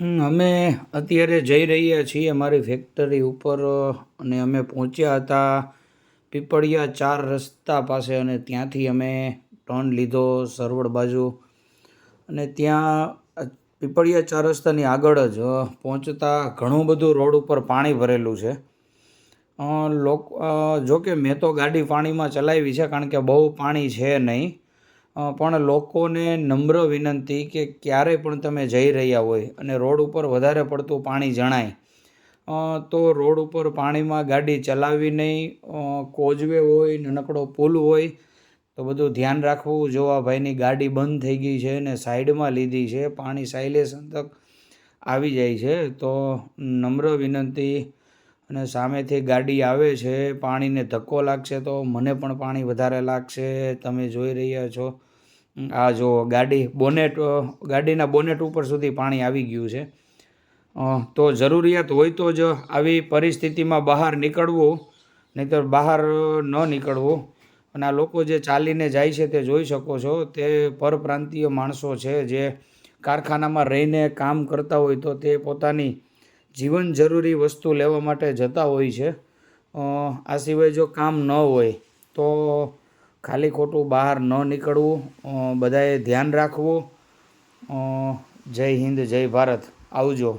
અમે અત્યારે જઈ રહ્યા છીએ અમારી ફેક્ટરી ઉપર અને અમે પહોંચ્યા હતા પીપળિયા ચાર રસ્તા પાસે અને ત્યાંથી અમે ટર્ન લીધો સરવડ બાજુ. અને ત્યાં પીપળિયા ચાર રસ્તાની આગળ જ પહોંચતા ઘણું બધું રોડ ઉપર પાણી ભરેલું છે. લોક અ, જો કે મેં તો ગાડી પાણીમાં ચલાવી છે કારણ કે બહુ પાણી છે નહીં. પણ લોકોને નમ્ર વિનંતી કે ક્યારેય પણ તમે જઈ રહ્યા હોય અને રોડ ઉપર વધારે પડતું પાણી જણાય. તો રોડ ઉપર પાણીમાં ગાડી ચલાવવી નહીં કોજવે હોય, નાનકડો પુલ હોય, તો બધું ધ્યાન રાખવું. જો આ ભાઈની ગાડી બંધ થઈ ગઈ છે ને સાઈડમાં લીધી છે, પાણી સાયલેશન તક આવી જાય છે, તો નમ્ર વિનંતી અને સામેથી ગાડી આવે છે, પાણીને ધક્કો લાગશે તો મને પણ પાણી વધારે લાગશે. તમે જોઈ રહ્યા છો આ જો ગાડી, બોનેટ ગાડીના બોનેટ ઉપર સુધી પાણી આવી ગયું છે. તો જરૂરિયાત હોય તો જ આવી પરિસ્થિતિમાં બહાર નીકળવું, નહીંતર બહાર ન નીકળવું. અને આ લોકો જે ચાલીને જાય છે તે જોઈ શકો છો, તે પરપ્રાંતીય માણસો છે જે કારખાનામાં રહીને કામ કરતા હોય તો તે પોતાની જીવન જરૂરી વસ્તુ લેવા માટે જતા હોય છે. આ સિવાય જો કામ ન હોય, તો ખાલી ખોટું બહાર ન નીકળવું. બધાએ ધ્યાન રાખવું. જય હિન્દ જય ભારત. આવજો.